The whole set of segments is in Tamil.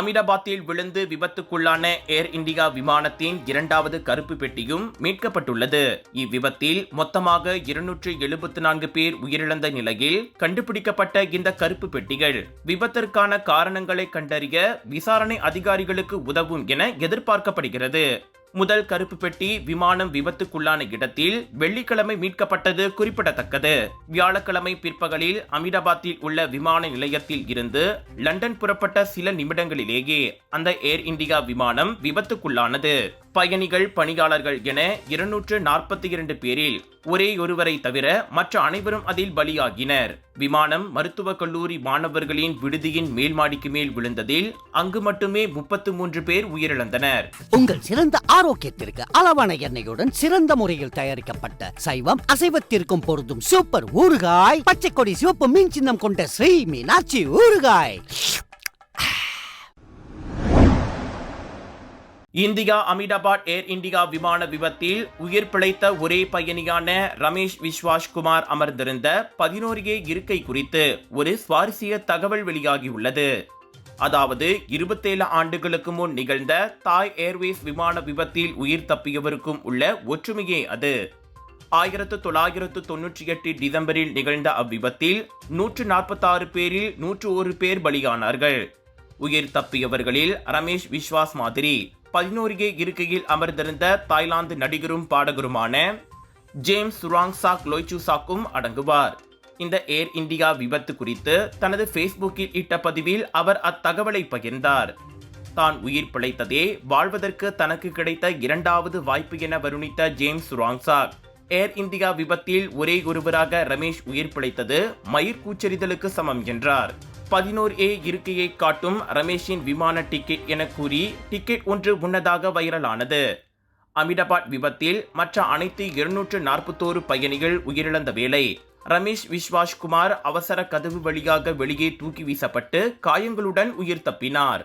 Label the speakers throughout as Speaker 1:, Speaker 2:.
Speaker 1: அமிதாபாத்தில் விழுந்து விபத்துக்குள்ளான ஏர் இந்தியா விமானத்தின் இரண்டாவது கருப்பு பெட்டியும் மீட்கப்பட்டுள்ளது. இவ்விபத்தில் மொத்தமாக இருநூற்று எழுபத்தி நான்கு பேர் உயிரிழந்த நிலையில் கண்டுபிடிக்கப்பட்ட இந்த கருப்பு பெட்டிகள் விபத்திற்கான காரணங்களை கண்டறிய விசாரணை அதிகாரிகளுக்கு உதவும் என எதிர்பார்க்கப்படுகிறது. முதல் கருப்பு பெட்டி விமானம் விபத்துக்குள்ளான இடத்தில் வெள்ளிக்கிழமை மீட்கப்பட்டது குறிப்பிடத்தக்கது. வியாழக்கிழமை பிற்பகலில் அமிதாபாத்தில் உள்ள விமான நிலையத்தில் இருந்து லண்டன் புறப்பட்ட சில நிமிடங்களிலேயே அந்த ஏர் இந்தியா விமானம் விபத்துக்குள்ளானது. பயணிகள் பணியாளர்கள் என இருநூற்று நாற்பத்தி இரண்டு பேரில் ஒரே ஒருவரை தவிர மற்ற அனைவரும் அதில் பலியாகினர். விமானம் மருத்துவக் கல்லூரி மாணவர்களின் விடுதியின் மேல் மாடிக்கு மேல் விழுந்ததில் அங்கு மட்டுமே முப்பத்து மூன்று பேர் உயிரிழந்தனர்.
Speaker 2: உங்கள் சிறந்த ஆரோக்கியத்திற்கு அளவான எண்ணெயுடன் சிறந்த முறையில் தயாரிக்கப்பட்ட சைவம் அசைவத்திற்கும் பொருந்தும் சூப்பர் ஊறுகாய் பச்சை கொடி சிவப்பு மீன் சின்னம் கொண்ட ஸ்ரீ மீனாட்சி ஊறுகாய்.
Speaker 1: இந்தியா அமிதாபாத் ஏர் இந்தியா விமான விபத்தில் உயிர் பிழைத்த ஒரே பயணியான ரமேஷ் விஸ்வாஸ் குமார் அமர்ந்திருந்த பதினோரு ஏ இருக்கை குறித்து ஒரு சுவாரஸ்ய தகவல் வெளியாகியுள்ளது. அதாவது இருபத்தேழு ஆண்டுகளுக்கு முன் நிகழ்ந்த தாய் ஏர்வேஸ் விமான விபத்தில் உயிர் தப்பியவருக்கும் உள்ள ஒற்றுமையே அது. ஆயிரத்து தொள்ளாயிரத்து தொன்னூற்றி எட்டு டிசம்பரில் நிகழ்ந்த அவ்விபத்தில் நூற்று நாற்பத்தாறு பேரில் நூற்று ஒரு பேர் பலியானார்கள். உயிர் தப்பியவர்களில் ரமேஷ் விஸ்வாஸ் மாதிரி பதினோருகே இருக்கையில் அமர்ந்திருந்த தாய்லாந்து நடிகரும் பாடகருமான ஜேம்ஸ் சுராங்சாக் லோய்சூசாக்கும் அடங்குவார். இந்த ஏர் இந்தியா விபத்து குறித்து தனது ஃபேஸ்புக்கில் இட்ட பதிவில் அவர் அத்தகவலை பகிர்ந்தார். தான் உயிர் பிழைத்ததே வாழ்வதற்கு தனக்கு கிடைத்த இரண்டாவது வாய்ப்பு என வருணித்த ஜேம்ஸ் சுராங்சாக். ஏர் இந்தியா விபத்தில் ஒரே ஒருவராக ரமேஷ் உயிர் பிழைத்தது மயிர் கூச்சரிதலுக்கு சமம் என்றார். பதினோரு ஏ இருக்கையை காட்டும் ரமேஷின் விமான டிக்கெட் என கூறி டிக்கெட் ஒன்று முன்னதாக வைரலானது. அமிதாபாத் விபத்தில் மற்ற அனைத்து இருநூற்று நாற்பத்தோரு பயணிகள் உயிரிழந்த வேளை ரமேஷ் விஸ்வாஷ்குமார் அவசர கதவு வழியாக வெளியே தூக்கி வீசப்பட்டு காயங்களுடன் உயிர் தப்பினார்.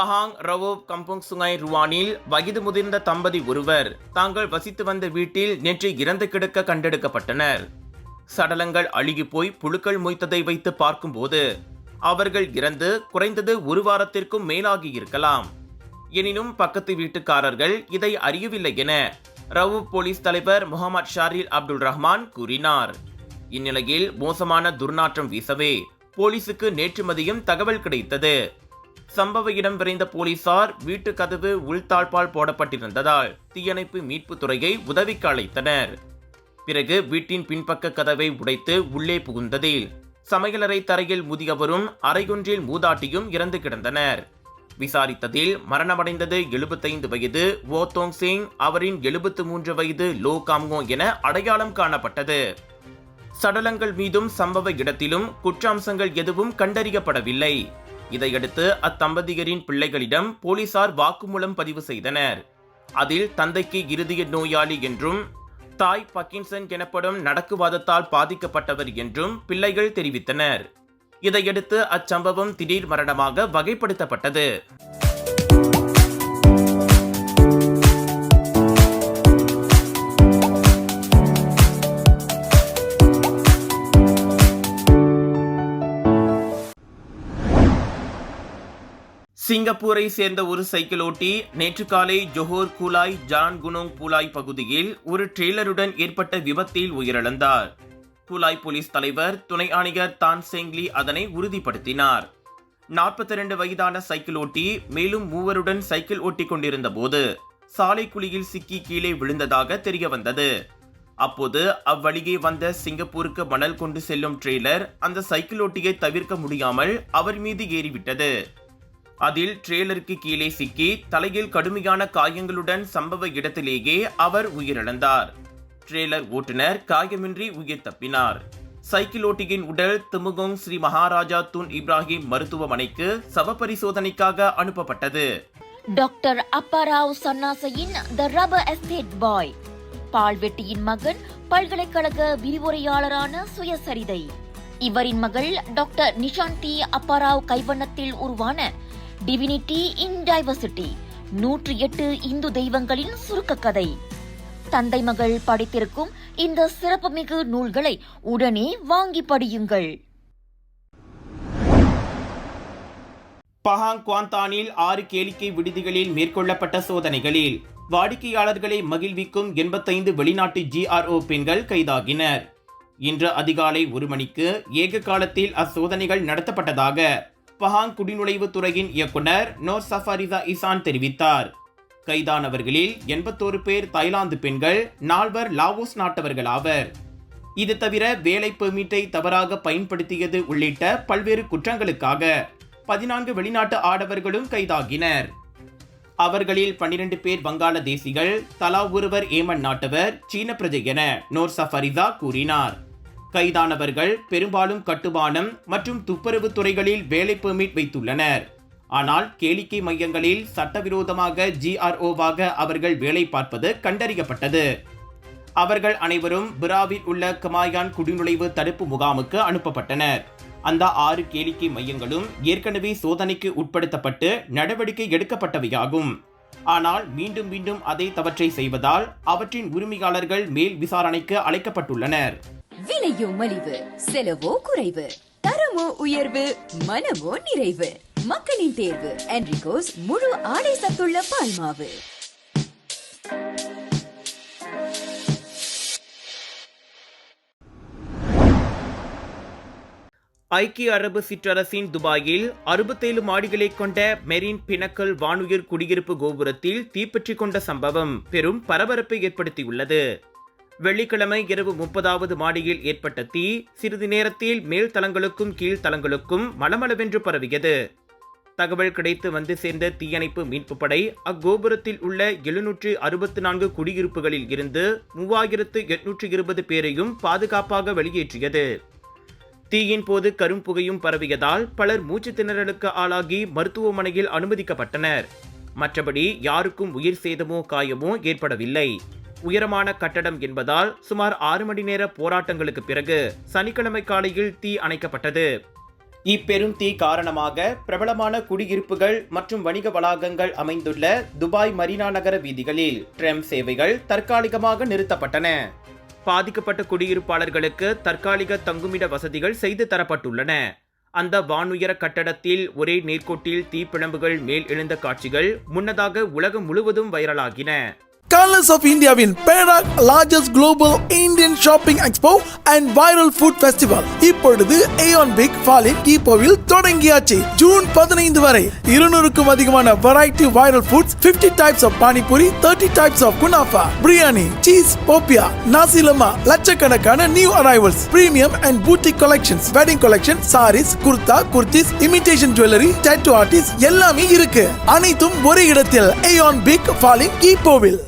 Speaker 1: பஹாங் ரவோ கம்புங் சுங்காய் ருவானில் வயது முதிர்ந்த தம்பதி ஒருவர் தாங்கள் வசித்து வந்த வீட்டில் நேற்று இறந்து கிடக்க கண்டெடுக்கப்பட்டனர். சடலங்கள் அழுகி போய் புழுக்கள் மொய்த்ததை வைத்து பார்க்கும்போது அவர்கள் இறந்து குறைந்தது ஒரு வாரத்திற்கும் மேலாகி இருக்கலாம். எனினும் பக்கத்து வீட்டுக்காரர்கள் இதை அறியவில்லை என ரவு போலீஸ் தலைவர் முகமது ஷாரில் அப்துல் ரஹ்மான் கூறினார். இந்நிலையில் மோசமான துர்நாற்றம் வீசவே போலீசுக்கு நேற்று மதியம் தகவல் கிடைத்தது. சம்பவ இடம் விரைந்த போலீசார் வீட்டு கதவு உள்தாழ்பால் போடப்பட்டிருந்ததால் தீயணைப்பு மீட்பு துறையை உதவிக்கு அழைத்தனர். பிறகு வீட்டின் பின்பக்க கதவை உடைத்து உள்ளே புகுந்ததில் சமையலறை தரையில் முதியவரும் அரைகுன்றில் மூதாட்டியும் இறந்து கிடந்தனர். விசாரித்ததில் மரணமடைந்தது எழுபத்தைந்து வயது ஓதோங் சிங் அவரின் எழுபத்து மூன்று வயது லோ காம்கோ என அடையாளம் காணப்பட்டது. சடலங்கள் மீதும் சம்பவ இடத்திலும் குற்றாம்சங்கள் எதுவும் கண்டறியப்படவில்லை. இதையடுத்து அத்தம்பதியரின் பிள்ளைகளிடம் போலீசார் வாக்குமூலம் பதிவு செய்தனர். அதில் தந்தைக்கு இருதய நோயாளி என்றும் தாய் பக்கின்சன் எனப்படும் நடக்குவாதத்தால் பாதிக்கப்பட்டவர் என்றும் பிள்ளைகள் தெரிவித்தனர். இதையடுத்து அச்சம்பவம் திடீர் மரணமாக வகைப்படுத்தப்பட்டது. சிங்கப்பூரை சேர்ந்த ஒரு சைக்கிள் ஓட்டி நேற்று காலை ஜொஹோர் கூலாய் ஜான் குனோங் பூலாய் பகுதியில் ஒரு ட்ரெய்லருடன் ஏற்பட்ட விபத்தில் உயிரிழந்தார். கூலாய் போலீஸ் தலைவர் துணை ஆணையர் தான் செங்லி அதனை உறுதிப்படுத்தினார். நாற்பத்தி இரண்டு வயதான சைக்கிள் ஓட்டி மேலும் மூவருடன் சைக்கிள் ஓட்டிக் கொண்டிருந்த போது சாலை குழியில் சிக்கி கீழே விழுந்ததாக தெரிய வந்தது. அப்போது அவ்வழியே வந்த சிங்கப்பூருக்கு மணல் கொண்டு செல்லும் ட்ரெய்லர் அந்த சைக்கிள் ஓட்டியை தவிர்க்க முடியாமல் அவர் மீது ஏறிவிட்டது. அதில் ட்ரெய்லருக்கு கீழே சிக்கி தலையில் கடுமையான காயங்களுடன் சம்பவ இடத்திலேயே அவர் உயிரிழந்தார். ட்ரெய்லர் ஓட்டுநர் காயமின்றி உயிர் தப்பினார். சைக்கிள் ஓட்டியின் உடல் Temenggong Seri Maharaja Tun Ibrahim மருத்துவமனைக்கு சவ பரிசோதனைக்காக அனுப்பப்பட்டது.
Speaker 3: டாக்டர் அப்பாராவ் சன்னாசையின் த ரப்பர் எஸ்டேட் பாய். பால்வெட்டியின் மகன் பல்கலைக்கழக விரிவுரையாளரான சுயசரிதை. இவரின் மகள் டாக்டர் நிஷாந்தி அப்பாராவ் கைவண்ணத்தில் உருவான டிவினிட்டி இன் டைவர்சிட்டி நூற்றி எட்டு இந்து தெய்வங்களின் சுருக்க கதை தந்தை மகள் படித்திருக்கும் இந்த சிறப்புமிகு நூல்களை உடனே வாங்கி படியுங்கள்.
Speaker 1: பஹாங் குவாந்தானில் ஆறு கேளிக்கை விடுதிகளில் மேற்கொள்ளப்பட்ட சோதனைகளில் வாடிக்கையாளர்களை மகிழ்விக்கும் எண்பத்தைந்து வெளிநாட்டு ஜிஆர்ஓ பெண்கள் கைதாகினர். இன்று அதிகாலை ஒரு மணிக்கு ஏக காலத்தில் அச்சோதனைகள் நடத்தப்பட்டதாக பஹாங் குடிநுழைவுத் துறையின் இயக்குனர் நோர் சஃபாரிசா இசான் தெரிவித்தார். கைதானவர்களில் எண்பத்தோரு பேர் தாய்லாந்து பெண்கள் நால்வர் லாவோஸ் நாட்டவர்கள் ஆவர். இது தவிர வேலை பெர்மிட்டை தவறாக பயன்படுத்தியது உள்ளிட்ட பல்வேறு குற்றங்களுக்காக பதினான்கு வெளிநாட்டு ஆடவர்களும் கைதாகினர். அவர்களில் பன்னிரண்டு பேர் வங்காளதேசிகள் தலா ஒருவர் ஏமன் நாட்டவர் சீன பிரஜை என நோர்சா ஃபரிதா கூறினார். கைதானவர்கள் பெரும்பாலும் கட்டுமானம் மற்றும் துப்புரவு துறைகளில் வேலை பெர்மிட் வைத்துள்ளனர். ஆனால் கேளிக்கை மையங்களில் சட்டவிரோதமாக ஜிஆர்ஓவாக அவர்கள் வேலை பார்ப்பது கண்டறியப்பட்டது. அவர்கள் அனைவரும் பிராவில் உள்ள கமாயான் குடிநுழைவு தடுப்பு முகாமுக்கு அனுப்பப்பட்டனர். அந்த ஆறு கேளிக்கை மையங்களும் ஏற்கனவே சோதனைக்கு உட்படுத்தப்பட்டு நடவடிக்கை எடுக்கப்பட்டவையாகும். ஆனால் மீண்டும் மீண்டும் அதே தவற்றை செய்வதால் அவற்றின் உரிமையாளர்கள் மேல் விசாரணைக்கு அழைக்கப்பட்டுள்ளனர்.
Speaker 4: விலையோ மலிவு செலவோ குறைவு. தரமோ உயர்வு மனமோ நிறைவு. மக்களின் தேர்வு என்ரிகோஸ் முழு ஆடை சத்துள்ள பால்மாவு
Speaker 1: ஐக்கிய அரபு சிற்றரசின் துபாயில் அறுபத்தேழு மாடிகளை கொண்ட மெரின் பினக்கல் வானுயிர் குடியிருப்பு கோபுரத்தில் தீப்பற்றிக் கொண்ட சம்பவம் பெரும் பரபரப்பை ஏற்படுத்தியுள்ளது. வெள்ளிக்கிழமை இரவு முப்பதாவது மாடியில் ஏற்பட்ட தீ சிறிது நேரத்தில் மேல் தளங்களுக்கும் கீழ் மளமளவென்று பரவியது. தகவல் கிடைத்து வந்து சேர்ந்த தீயணைப்பு மீட்புப் படை அக்கோபுரத்தில் உள்ள எழுநூற்று அறுபத்தி நான்கு குடியிருப்புகளில் இருந்து மூவாயிரத்து எட்நூற்று இருபது பேரையும் பாதுகாப்பாக வெளியேற்றியது. தீயின் போது கரும்புகையும் பரவியதால் பலர் மூச்சு திணறலுக்கு ஆளாகி மருத்துவமனையில் அனுமதிக்கப்பட்டனர். மற்றபடி யாருக்கும் உயிர் சேதமோ காயமோ ஏற்படவில்லை. உயரமான கட்டடம் என்பதால் சுமார் ஆறு மணி நேர போராட்டங்களுக்கு பிறகு சனிக்கிழமை காலையில் தீ அணைக்கப்பட்டது. இப்பெரும் தீ காரணமாக பிரபலமான குடியிருப்புகள் மற்றும் வணிக வளாகங்கள் அமைந்துள்ள துபாய் மரீனா நகர வீதிகளில் ட்ரெம் சேவைகள் தற்காலிகமாக நிறுத்தப்பட்டன. பாதிக்கப்பட்ட குடியிருப்பாளர்களுக்கு தற்காலிக தங்குமிட வசதிகள் செய்து தரப்பட்டுள்ளன. அந்த வானுயர கட்டடத்தில் ஒரே நேர்கோட்டில் தீப்பிழம்புகள் மேல் எழுந்த காட்சிகள் முன்னதாக உலகம் முழுவதும் வைரலாகின.
Speaker 5: கலர்ஸ் ஆஃப் இந்தியாவின் Perak largest global Indian shopping expo and viral food festival இப்பொழுது ஏஆன் பிக் ஃபாலின் ஈப்போவில் தொடங்கியாச்சு. ஜூன் பதினைந்து வரை இருநூறுக்கும் அதிகமான variety viral foods 50 types of panipuri 30 types of kunafa biryani cheese போப்பியா நாசிலமா லட்சக்கணக்கான new arrivals premium and boutique collections wedding collection saris kurta kurtis imitation jewellery tattoo artist எல்லாமே இருக்கு. அனைத்தும் ஒரே இடத்தில் ஏஆன் பிக் ஃபாலின் ஈப்போவில்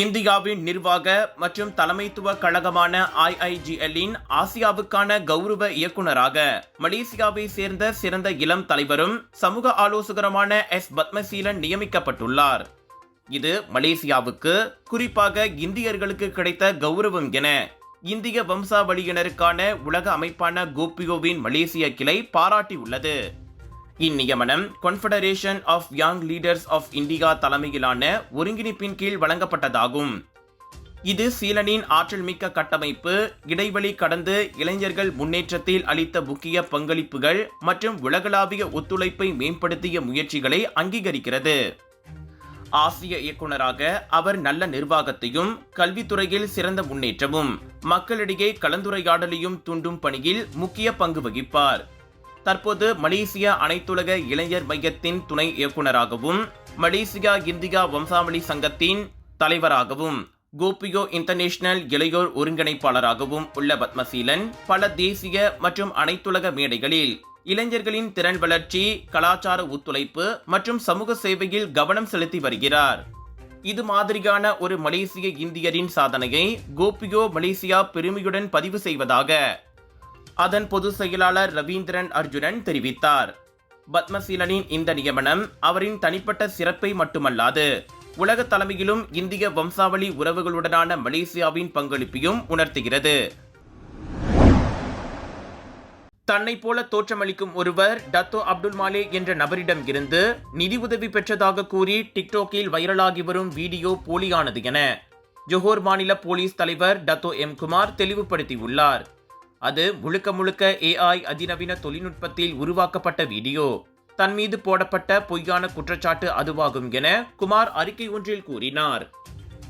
Speaker 1: இந்தியாவின் நிர்வாக மற்றும் தலைமைத்துவ கழகமான ஐஐஜிஎல்லின் ஆசியாவுக்கான கௌரவ இயக்குனராக மலேசியாவை சேர்ந்த சிறந்த இளம் தலைவரும் சமூக ஆலோசகருமான எஸ். பத்மசீலன் நியமிக்கப்பட்டுள்ளார். இது மலேசியாவுக்கு குறிப்பாக இந்தியர்களுக்கு கிடைத்த கௌரவம் என இந்திய வம்சாவளியினருக்கான உலக அமைப்பான கோபியோவின் மலேசிய கிளை பாராட்டியுள்ளது. இந்நியமனம் confederation of young leaders of India தலைமையிலான ஒருங்கிணைப்பின் கீழ் வழங்கப்பட்டதாகும். இது சீலனின் ஆற்றல் மிக்க கட்டமைப்பு இடைவெளி கடந்து இளைஞர்கள் முன்னேற்றத்தில் அளித்த முக்கிய பங்களிப்புகள் மற்றும் உலகளாவிய ஒத்துழைப்பை மேம்படுத்திய முயற்சிகளை அங்கீகரிக்கிறது. ஆசிய இயக்குனராக அவர் நல்ல நிர்வாகத்தையும் கல்வித்துறையில் சிறந்த முன்னேற்றமும் மக்களிடையே கலந்துரையாடலையும் தூண்டும் பணியில் முக்கிய பங்கு வகிப்பார். தற்போது மலேசியா அனைத்துலக இளைஞர் மையத்தின் துணை இயக்குனராகவும் மலேசியா இந்தியா வம்சாவளி சங்கத்தின் தலைவராகவும் கோபியோ இன்டர்நேஷனல் இளையோர் ஒருங்கிணைப்பாளராகவும் உள்ள பத்மசீலன் பல தேசிய மற்றும் அனைத்துலக மேடைகளில் இளைஞர்களின் திறன் வளர்ச்சி கலாச்சார ஒத்துழைப்பு மற்றும் சமூக சேவையில் கவனம் செலுத்தி வருகிறார். இது மாதிரியான ஒரு மலேசிய இந்தியரின் சாதனையை கோபியோ மலேசியா பெருமையுடன் பதிவு செய்வதாக அதன் பொதுச் செயலாளர் ரவீந்திரன் அர்ஜுனன் தெரிவித்தார். பத்மசீலனின் இந்த நியமனம் அவரின் தனிப்பட்ட சிறப்பை மட்டுமல்லாது உலக தலைமையிலும் இந்திய வம்சாவளி உறவுகளுடனான மலேசியாவின் பங்களிப்பையும் உணர்த்துகிறது. தன்னை போல தோற்றமளிக்கும் ஒருவர் டத்தோ அப்துல் மாலே என்ற நபரிடம் இருந்து நிதி உதவி பெற்றதாக கூறி டிக்டோக்கில் வைரலாகி வரும் வீடியோ போலியானது என ஜொஹோர் மாநில போலீஸ் தலைவர் டத்தோ எம் குமார் தெளிவுபடுத்தியுள்ளார். அது முழுக்க முழுக்க ஏஐ அதிநவீன தொழில்நுட்பத்தில் உருவாக்கப்பட்ட வீடியோ. தன் மீது போடப்பட்ட பொய்யான குற்றச்சாட்டு அதுவாகும் என குமார் அறிக்கை ஒன்றில் கூறினார்.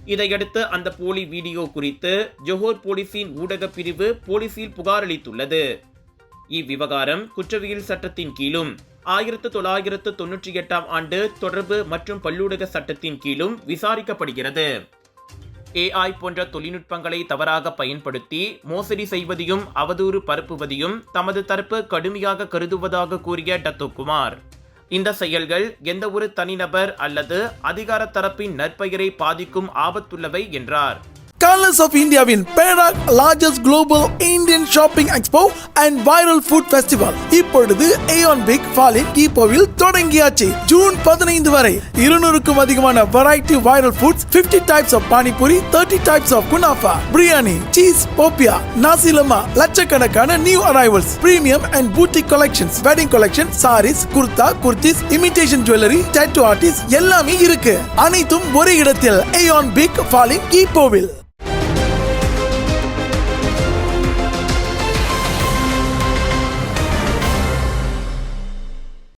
Speaker 1: இதையடுத்து அந்த போலி வீடியோ குறித்து ஜோஹர் போலீசின் ஊடகப் பிரிவு போலீசில் புகார் அளித்துள்ளது. இவ்விவகாரம் குற்றவியல் சட்டத்தின் கீழும் ஆயிரத்து தொள்ளாயிரத்து தொன்னூற்றி எட்டாம் ஆண்டு தொடர்பு மற்றும் பல்லூடக சட்டத்தின் கீழும் விசாரிக்கப்படுகிறது. ஏஐ போன்ற தொழில்நுட்பங்களை தவறாக பயன்படுத்தி மோசடி செய்வதையும் அவதூறு பரப்புவதையும் தமது தரப்பு கடுமையாக கருதுவதாக கூறிய டத்துக்குமார் இந்த செயல்கள் எந்த ஒரு தனிநபர் அல்லது அதிகார தரப்பின் நற்பெயரை பாதிக்கும் ஆபத்துள்ளவை என்றார்.
Speaker 5: கலர்ஸ் ஆஃப் இந்தியாவின் Perak largest global Indian shopping expo and viral food festival இப்பொழுது ஏஆன் பிக் ஃபாலின் கீப்போவில் தொடங்கியாச்சு. ஜூன் பதினைந்து வரை இருநூறுக்கும் அதிகமான variety viral foods 50 types of panipuri 30 types of kunafa biryani cheese போப்பியா நாசிலமா லட்சக்கணக்கான new arrivals premium and boutique collections wedding collection saris kurta kurtis imitation jewellery tattoo artist எல்லாமே இருக்கு. அனைத்தும் ஒரே இடத்தில் ஏஆன் பிக் ஃபாலின் கீப்போவில்